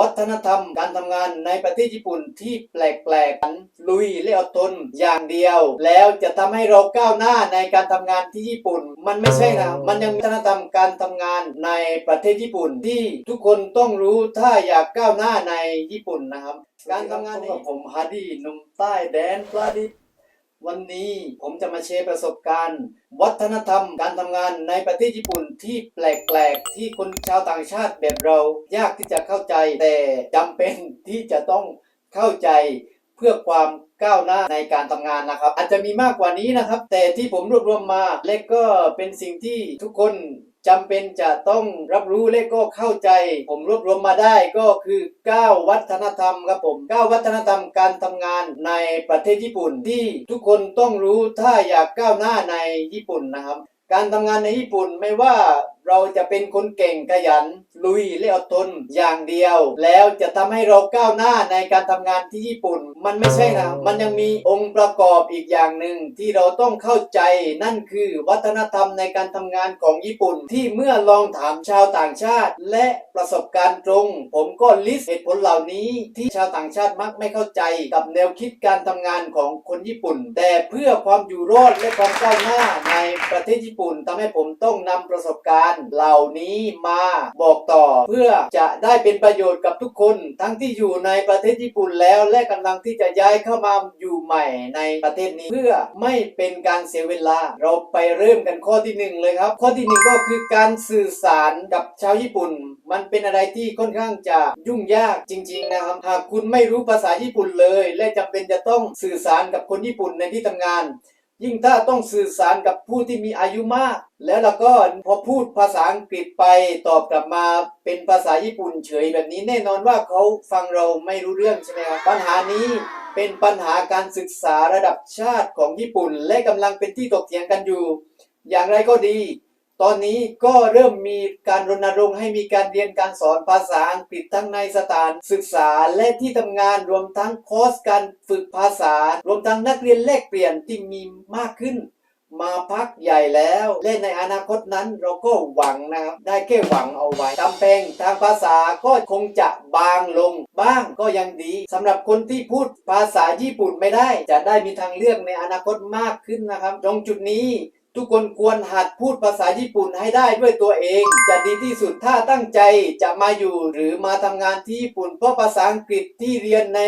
วัฒนธรรมการทำงานในประเทศญี่ปุ่นที่แปลกๆกันลุยและอดทนอย่างเดียว แล้วจะทำให้เราก้าวหน้าในการทำงานที่ญี่ปุ่น มันไม่ใช่นะมันยังมีวัฒนธรรมการทำงานในประเทศญี่ปุ่นที่ทุกคนต้องรู้ถ้าอยากก้าวหน้าในญี่ปุ่นนะครับ การทำงานกับผมฮาร์ดี้นุ่มใต้แดนปลาดิบ วันนี้ผมจะมาแชร์ประสบการณ์ วัฒนธรรมการทำงานในประเทศญี่ปุ่นที่แปลกๆ ที่คนชาวต่างชาติแบบเรา ยากที่จะเข้าใจ แต่จำเป็นที่จะต้องเข้าใจเพื่อความก้าวหน้าในการทำงานนะครับ อาจจะมีมากกว่านี้นะครับ แต่ที่ผมรวบรวมมา และก็เป็นสิ่งที่ทุกคน จำเป็นจะต้องรับรู้และก็เข้าใจ ผมรวบรวมมาได้ก็คือ 9 วัฒนธรรมครับผม 9 วัฒนธรรมการทำงานในประเทศญี่ปุ่นที่ทุกคนต้องรู้ถ้าอยากก้าวหน้าในญี่ปุ่นนะครับ การทำงานในญี่ปุ่นไม่ว่าเราจะเป็นคนเก่งขยัน ลุยและอดทนอย่างเดียว แล้วจะทำให้เราก้าวหน้าในการทำงานที่ญี่ปุ่น มันไม่ใช่นะ มันยังมีองค์ประกอบอีกอย่างหนึ่งที่เราต้องเข้าใจนั่นคือวัฒนธรรมในการทำงานของญี่ปุ่น ที่เมื่อลองถามชาวต่างชาติ และประสบการณ์ตรง ผมก็ลิสต์เหตุผลเหล่านี้ ที่ชาวต่างชาติมักไม่เข้าใจกับแนวคิดการทำงานของคนญี่ปุ่น แต่เพื่อความอยู่รอดและความก้าวหน้าในประเทศญี่ปุ่นทำให้ผมต้องนำประสบการณ์เหล่านี้มาบอกต่อ เพื่อจะได้เป็นประโยชน์กับทุกคน ทั้งที่อยู่ในประเทศญี่ปุ่นแล้วและกำลังที่จะย้ายเข้ามาอยู่ใหม่ในประเทศนี้ เพื่อไม่เป็นการเสียเวลา เราไปเริ่มกันข้อที่หนึ่งเลยครับ ข้อที่หนึ่งก็คือการสื่อสารกับชาวญี่ปุ่น มันเป็นอะไรที่ค่อนข้างจะยุ่งยากจริง ๆ นะครับหากคุณไม่รู้ภาษาญี่ปุ่นเลย และจำเป็นจะต้องสื่อสารกับคนญี่ปุ่นในที่ทำงาน ยิ่งถ้าต้องสื่อสารกับผู้ที่มีอายุมาก แล้วเราก็พอพูดภาษาอังกฤษไปตอบกลับมาเป็นภาษาญี่ปุ่นเฉยแบบนี้แน่นอนว่าเขาฟังเราไม่รู้เรื่องใช่ไหมครับปัญหานี้เป็นปัญหาการศึกษาระดับชาติของญี่ปุ่น และกำลังเป็นที่ตกเถียงกันอยู่ อย่างไรก็ดี ตอนนี้ก็เริ่มมีการรณรงค์ให้มีการเรียนการสอนภาษาอังกฤษทั้งในสถานศึกษาและที่ทำงานรวมทั้งคอร์สการฝึกภาษา รวมทั้งนักเรียนแลกเปลี่ยนที่มีมากขึ้น มาพักใหญ่แล้ว และในอนาคตนั้นเราก็หวังนะครับ ได้แค่หวังเอาไว้กำแพงทางภาษาก็คงจะบางลง บ้างก็ยังดีสำหรับคนที่พูดภาษาญี่ปุ่นไม่ได้ จะได้มีทางเลือกในอนาคตมากขึ้นนะครับ ตรงจุดนี้ ทุกคนควรหัดพูดภาษาญี่ปุ่นให้ได้ด้วยตัวเอง จะดีที่สุดถ้าตั้งใจจะมาอยู่หรือมาทำงานที่ญี่ปุ่น เพราะภาษาอังกฤษที่เรียนใน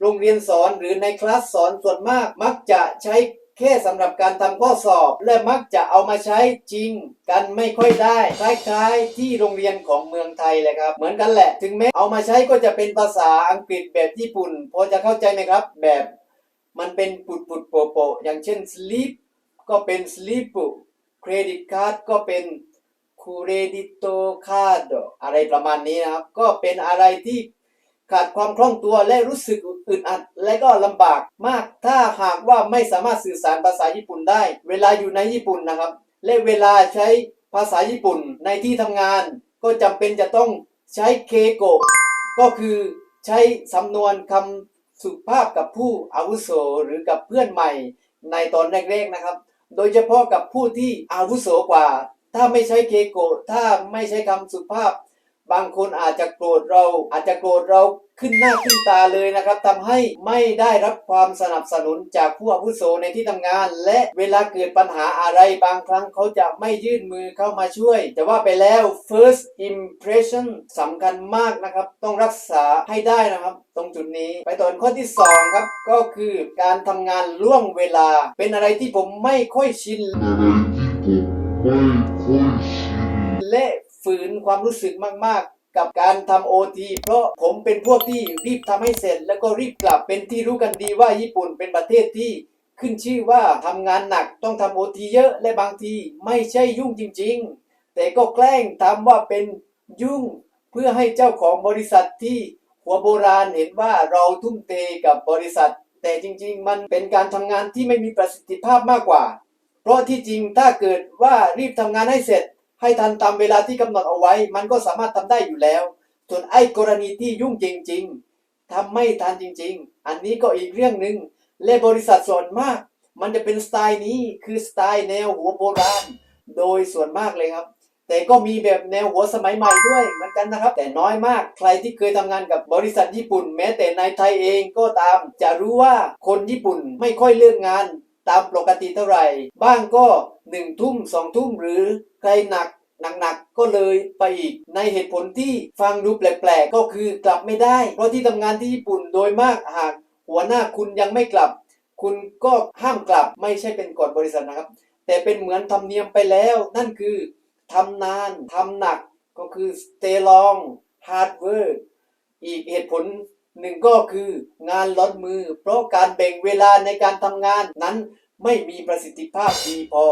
โรงเรียนสอนหรือในคลาสสอนส่วนมาก มักจะใช้แค่สำหรับการทำข้อสอบ และมักจะเอามาใช้จริงกันไม่ค่อยได้คล้ายๆ ที่โรงเรียนของเมืองไทยเลยครับเหมือนกันแหละ ถึงแม้เอามาใช้ก็จะเป็นภาษาอังกฤษแบบญี่ปุ่น พอจะเข้าใจไหมครับ แบบ มันเป็นปุดปุดๆโปโปะๆอย่างเช่น sleep ก็เป็น sleep เครดิตการ์ดก็เป็นคูเรดิตคาร์ดอะไรประมาณนี้นะครับ ก็เป็นอะไรที่ขาดความคล่องตัวและรู้สึกอึดอัด และก็ลำบากมาก ถ้าหากว่าไม่สามารถสื่อสารภาษาญี่ปุ่นได้ เวลาอยู่ในญี่ปุ่นนะครับ และเวลาใช้ภาษาญี่ปุ่นในที่ทำงาน ก็จำเป็นจะต้องใช้เคโกะก็คือใช้สำนวนคำสุภาพกับผู้อาวุโสหรือกับเพื่อนใหม่ในตอนแรกๆนะครับ โดยเฉพาะกับผู้ที่อาวุโสกว่า ถ้าไม่ใช้เกโกะถ้าไม่ใช้คำสุภาพ บางคนอาจจะโกรธเราอาจจะโกรธเราขึ้นหน้าขึ้นตาเลยนะครับทำให้ไม่ได้รับความสนับสนุนจากผู้อาวุโสในที่ทำงาน และเวลาเกิดปัญหาอะไรบางครั้งเขาจะไม่ยื่นมือเข้ามาช่วย แต่ว่าไปแล้ว first impression สำคัญมากนะครับ ต้องรักษาให้ได้นะครับ ตรงจุดนี้ไปต่อข้อที่ 2 ครับ ก็คือการทำงานล่วงเวลา เป็นอะไรที่ผมไม่ค่อยชินและ ฝืนความรู้สึกมาก ๆ กับการทำโอทีเพราะผมเป็นพวกที่รีบทำให้เสร็จ แล้วก็รีบกลับเป็นที่รู้กันดีว่าญี่ปุ่นเป็นประเทศที่ขึ้นชื่อว่าทำงานหนักต้องทำโอทีเยอะและบางทีไม่ใช่ยุ่งจริง ๆ แต่ก็แกล้งทำว่าเป็นยุ่งเพื่อให้เจ้าของบริษัทที่หัวโบราณเห็นว่าเราทุ่มเทกับบริษัท แต่จริง ๆ มันเป็นการทำงานที่ไม่มีประสิทธิภาพมากกว่า เพราะที่จริงถ้าเกิดว่ารีบทำงานให้เสร็จ ให้ทันตามเวลาที่กำหนดเอาไว้ มันก็สามารถทำได้อยู่แล้ว ส่วนไอ้กรณีที่ยุ่งจริง ๆทำไม่ทันจริง ๆ อันนี้ก็อีกเรื่องหนึ่งและบริษัทส่วนมาก มันจะเป็นสไตล์นี้คือสไตล์แนวหัวโบราณ โดยส่วนมากเลยครับ แต่ก็มีแบบแนวหัวสมัยใหม่ด้วยเหมือนกันนะครับ แต่น้อยมากใครที่เคยทำงานกับบริษัทญี่ปุ่น แม้แต่ในไทยเองก็ตาม จะรู้ว่าคนญี่ปุ่นไม่ค่อยเลิกงาน ตามปกติเท่าไหร่ บ้างก็หนึ่งทุ่มสองทุ่มหรือใครหนักหนักๆก็เลยไปอีก ในเหตุผลที่ฟังดูแปลกๆ ก็คือกลับไม่ได้ เพราะที่ทำงานที่ญี่ปุ่นโดยมากหากหัวหน้าคุณยังไม่กลับ คุณก็ห้ามกลับไม่ใช่เป็นกฎบริษัทนะครับ แต่เป็นเหมือนธรรมเนียมไปแล้ว นั่นคือทำนานทำหนักก็คือ stay long hard work อีกเหตุผล หนึ่งก็คืองานล้นมือ เพราะการแบ่งเวลาในการทำงานนั้นไม่มีประสิทธิภาพดีพอ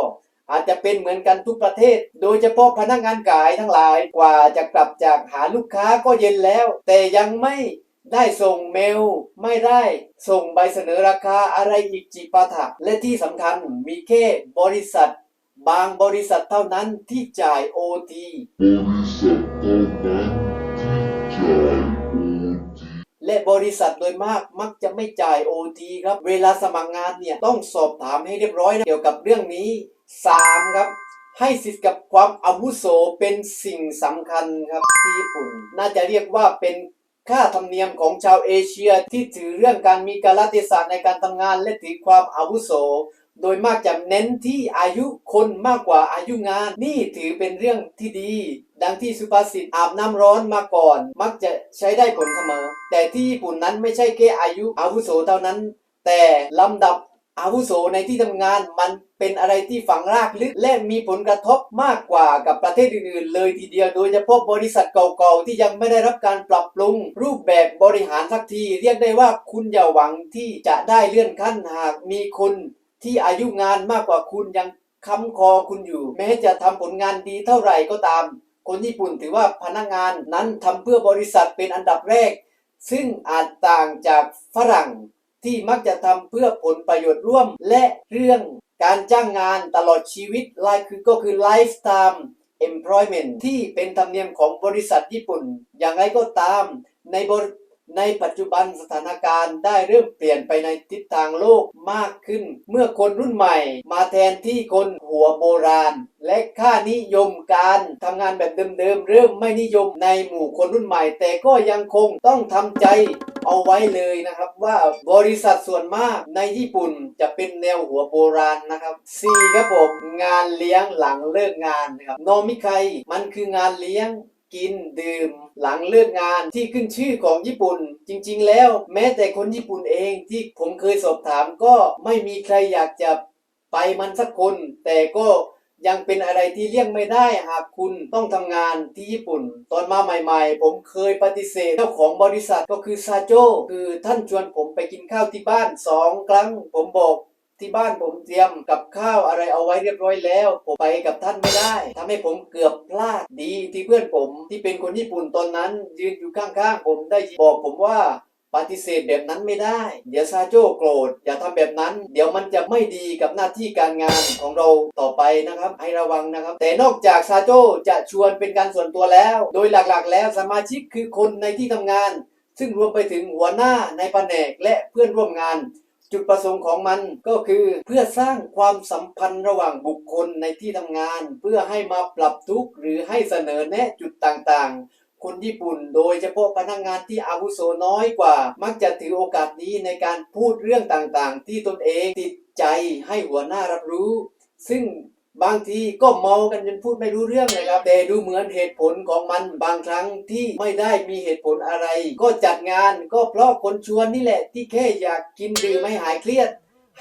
อาจจะเป็นเหมือนกันทุกประเทศ โดยเฉพาะพนักงานขายทั้งหลายกว่าจะกลับจากหาลูกค้าก็เย็นแล้ว แต่ยังไม่ได้ส่งเมล ไม่ได้ส่งใบเสนอราคาอะไรอีกจิปาถะและที่สำคัญมีแค่บริษัท บางบริษัทเท่านั้นที่จ่ายโอที และบริษัทโดยมากมักจะไม่จ่าย OT ครับ เวลาสมัครงานเนี่ยต้องสอบถามให้เรียบร้อยนะเกี่ยวกับเรื่องนี้ 3. ครับให้สิทธิ์กับความอาวุโสเป็นสิ่งสำคัญครับที่ญี่ปุ่น น่าจะเรียกว่าเป็นค่าธรรมเนียมของชาวเอเชียที่ถือเรื่องการมีกาลเทศะในการทำงานและถือความอาวุโส โดยมากจะเน้นที่อายุคนมากกว่าอายุงาน นี่ถือเป็นเรื่องที่ดี ดังที่สุภาษิตอาบน้ำร้อนมาก่อน มักจะใช้ได้ผลเสมอ แต่ที่ญี่ปุ่นนั้นไม่ใช่แค่อายุอาวุโสเท่านั้น แต่ลำดับอาวุโสในที่ทำงานมันเป็นอะไรที่ฝังรากลึกและมีผลกระทบมากกว่ากับประเทศอื่นๆ เลยทีเดียวโดยเฉพาะบริษัทเก่าๆ ที่ยังไม่ได้รับการปรับปรุง รูปแบบบริหารสักที เรียกได้ว่าคุณอย่าหวังที่จะได้เลื่อนขั้นหากมีคน ที่อายุงานมากกว่าคุณยังค้ำคอคุณอยู่ แม้จะทำผลงานดีเท่าไหร่ก็ตาม คนญี่ปุ่นถือว่าพนักงานนั้นทำเพื่อบริษัทเป็นอันดับแรก ซึ่งอาจต่างจากฝรั่งที่มักจะทำเพื่อผลประโยชน์ร่วม และเรื่องการจ้างงานตลอดชีวิตไลฟ์คือก็คือ lifetime employment ที่เป็นธรรมเนียมของบริษัทญี่ปุ่น อย่างไรก็ตามในบร ในปัจจุบันสถานการณ์ได้เริ่มเปลี่ยนไปในทิศทางโลกมากขึ้น เมื่อคนรุ่นใหม่ มาแทนที่คนหัวโบราณ และค่านิยมการทำงานแบบเดิมๆเริ่มไม่นิยมในหมู่คนรุ่นใหม่ แต่ก็ยังคงต้องทำใจเอาไว้เลยนะครับว่าบริษัทส่วนมากในญี่ปุ่นจะเป็นแนวหัวโบราณนะครับ 4. ครับผมงานเลี้ยงหลังเลิกงานนะครับโนมิไคมันคืองานเลี้ยง กินดื่มหลังเลิกงานที่ขึ้นชื่อของญี่ปุ่น จริงๆ แล้วแม้แต่คนญี่ปุ่นเองที่ผมเคยสอบถามก็ไม่มีใครอยากจะไปมันสักคน แต่ก็ยังเป็นอะไรที่เลี่ยงไม่ได้หากคุณต้องทำงานที่ญี่ปุ่น ตอนมาใหม่ๆ ผมเคยปฏิเสธเจ้าของบริษัทก็คือซาโจคือท่านชวนผมไปกินข้าวที่บ้านสองครั้งผมบอก ที่บ้านผมเตรียมกับข้าวอะไรเอาไว้เรียบร้อยแล้ว ผมไปกับท่านไม่ได้ทำให้ผมเกือบพลาดดีที่เพื่อนผมที่เป็นคนญี่ปุ่นตอนนั้น ยืนอยู่ข้างๆผมได้บอกผมว่าปฏิเสธแบบนั้นไม่ได้ เดี๋ยวซาโจโกรธ อย่าทำแบบนั้น เดี๋ยวมันจะไม่ดีกับหน้าที่การงานของเราต่อไปนะครับ ให้ระวังนะครับ แต่นอกจากซาโจจะชวนเป็นการส่วนตัวแล้ว โดยหลักๆ แล้วสมาชิกคือคนในที่ทำงาน ซึ่งรวมไปถึงหัวหน้าในแผนกและเพื่อนร่วมงาน จุดประสงค์ของมันก็คือเพื่อสร้างความสัมพันธ์ระหว่างบุคคลในที่ทำงาน เพื่อให้มาปรับทุกข์หรือให้เสนอแนะจุดต่างๆ คนญี่ปุ่นโดยเฉพาะพนักงานที่อาวุโสน้อยกว่า มักจะถือโอกาสนี้ในการพูดเรื่องต่างๆ ที่ตนเองติดใจให้หัวหน้ารับรู้ ซึ่ง บางทีก็เมากันจนพูดไม่รู้เรื่องเลยครับ แต่ดูเหมือนเหตุผลของมันบางครั้งที่ไม่ได้มีเหตุผลอะไร ก็จัดงานก็เพราะคนชวนนี่แหละที่แค่อยากกินดื่มให้หายเครียด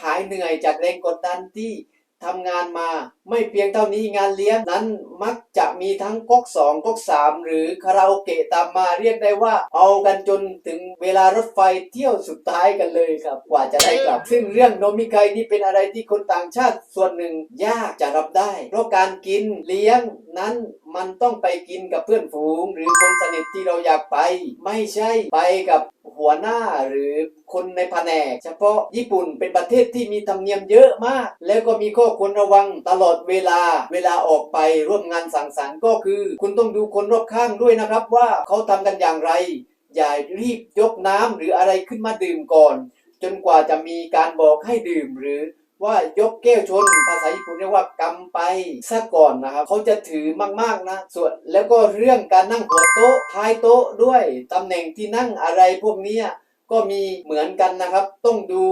หายเหนื่อยจากแรงกดดันที่ ทำงานมา ไม่เพียงเท่านี้งานเลี้ยงนั้นมักจะมีทั้งก๊กสองก๊กสามหรือคาราโอเกะตามมาเรียกได้ว่า เอากันจนถึงเวลารถไฟเที่ยวสุดท้ายกันเลยครับกว่าจะได้กลับ ซึ่งเรื่องโนมิไคนี่เป็นอะไรที่คนต่างชาติส่วนหนึ่งยากจะรับได้ เพราะการกินเลี้ยงนั้นมันต้องไปกินกับเพื่อนฝูง หรือคนสนิทที่เราอยากไป ไม่ใช่ไปกับ หัวหน้าหรือคนในแผนก เฉพาะญี่ปุ่นเป็นประเทศที่มีธรรมเนียมเยอะมาก แล้วก็มีข้อควรระวังตลอดเวลา เวลาออกไปร่วมงานสังสรรค์ก็คือ คุณต้องดูคนรอบข้างด้วยนะครับว่าเขาทำกันอย่างไร อย่ารีบยกน้ำหรืออะไรขึ้นมาดื่มก่อน จนกว่าจะมีการบอกให้ดื่มหรือ ว่ายกแก้วชนภาษาญี่ปุ่นเรียกว่ากำไปซะก่อนนะครับเขาจะถือมากๆนะส่วนแล้วก็เรื่องการนั่งหัวโต๊ะท้ายโต๊ะด้วยตำแหน่งที่นั่งอะไรพวกนี้ก็มีเหมือนกันนะครับ ต้องดู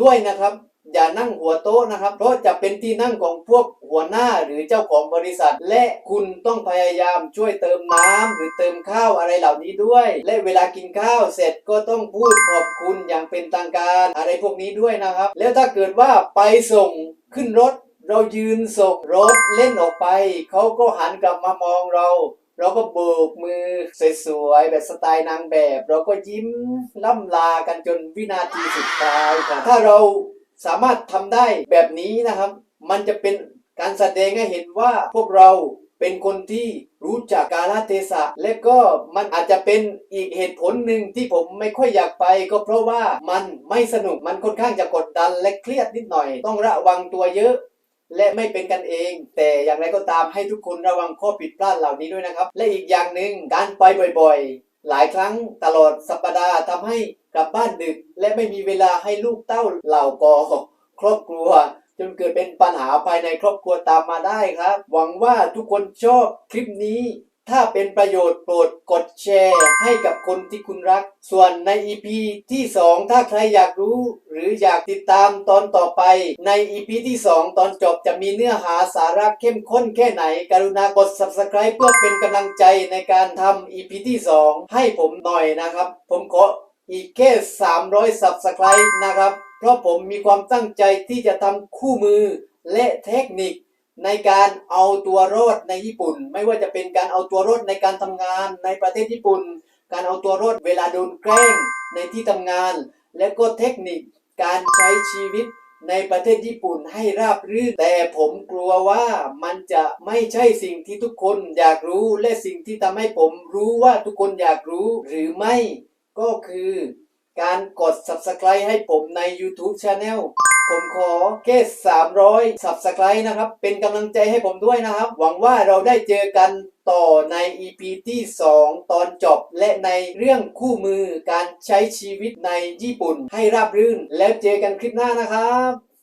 ด้วยนะครับ อย่านั่งหัวโต๊ะนะครับ เพราะจะเป็นที่นั่งของพวกหัวหน้าหรือเจ้าของบริษัท และคุณต้องพยายามช่วยเติมน้ำหรือเติมข้าวอะไรเหล่านี้ด้วย และเวลากินข้าวเสร็จก็ต้องพูดขอบคุณอย่างเป็นทางการอะไรพวกนี้ด้วยนะครับ แล้วถ้าเกิดว่าไปส่งขึ้นรถ เรายืนส่งรถเล่นออกไปเขาก็หันกลับมามองเราเราก็โบกมือสวยๆแบบสไตล์นางแบบ เราก็ยิ้มล่ำลากันจนวินาทีสุดท้ายครับถ้าเรา สามารถทำได้แบบนี้นะครับ มันจะเป็นการแสดงให้เห็นว่าพวกเราเป็นคนที่รู้จักกาลเทศะ และก็มันอาจจะเป็นอีกเหตุผลหนึ่งที่ผมไม่ค่อยอยากไป ก็เพราะว่ามันไม่สนุกมันค่อนข้างจะกดดันและเครียดนิดหน่อย ต้องระวังตัวเยอะ และไม่เป็นกันเอง แต่อย่างไรก็ตามให้ทุกคนระวังข้อผิดพลาดเหล่านี้ด้วยนะครับ และอีกอย่างหนึ่งการไปบ่อยๆ หลายครั้งตลอดสัปดาห์ทำให้กลับบ้านดึก และไม่มีเวลาให้ลูกเต้าเหล่ากอครอบครัว จนเกิดเป็นปัญหาภายในครอบครัวตามมาได้ครับ หวังว่าทุกคนชอบคลิปนี้ ถ้าเป็นประโยชน์โปรดกดแชร์ให้กับคนที่คุณรัก ส่วนใน EP ที่ 2 ถ้าใครอยากรู้ หรืออยากติดตามตอนต่อไป ใน EP ที่ 2 ตอนจบจะมีเนื้อหาสาระเข้มข้นแค่ไหน กรุณากด Subscribe เพื่อเป็นกำลังใจในการทำ EP ที่ 2 ให้ผมหน่อยนะครับ ผมขออีกแค่ 300 Subscribe นะครับ เพราะผมมีความตั้งใจที่จะทำคู่มือและเทคนิค ในการเอาตัวรอดในญี่ปุ่น ไม่ว่าจะเป็นการเอาตัวรอดในการทำงานในประเทศญี่ปุ่น การเอาตัวรอดเวลาโดนแกล้งในที่ทำงาน และก็เทคนิคการใช้ชีวิตในประเทศญี่ปุ่นให้ราบรื่น แต่ผมกลัวว่ามันจะไม่ใช่สิ่งที่ทุกคนอยากรู้ และสิ่งที่ทำให้ผมรู้ว่าทุกคนอยากรู้หรือไม่ ก็คือการกด subscribe ให้ผมใน YouTube Channel ผมขอแค่300 Subscribe นะครับ เป็นกำลังใจให้ผมด้วยนะครับ หวังว่าเราได้เจอกันต่อใน EP ที่ 2 ตอนจบ และในเรื่องคู่มือการใช้ชีวิตในญี่ปุ่นให้ราบรื่น แล้วเจอกันคลิปหน้านะครับ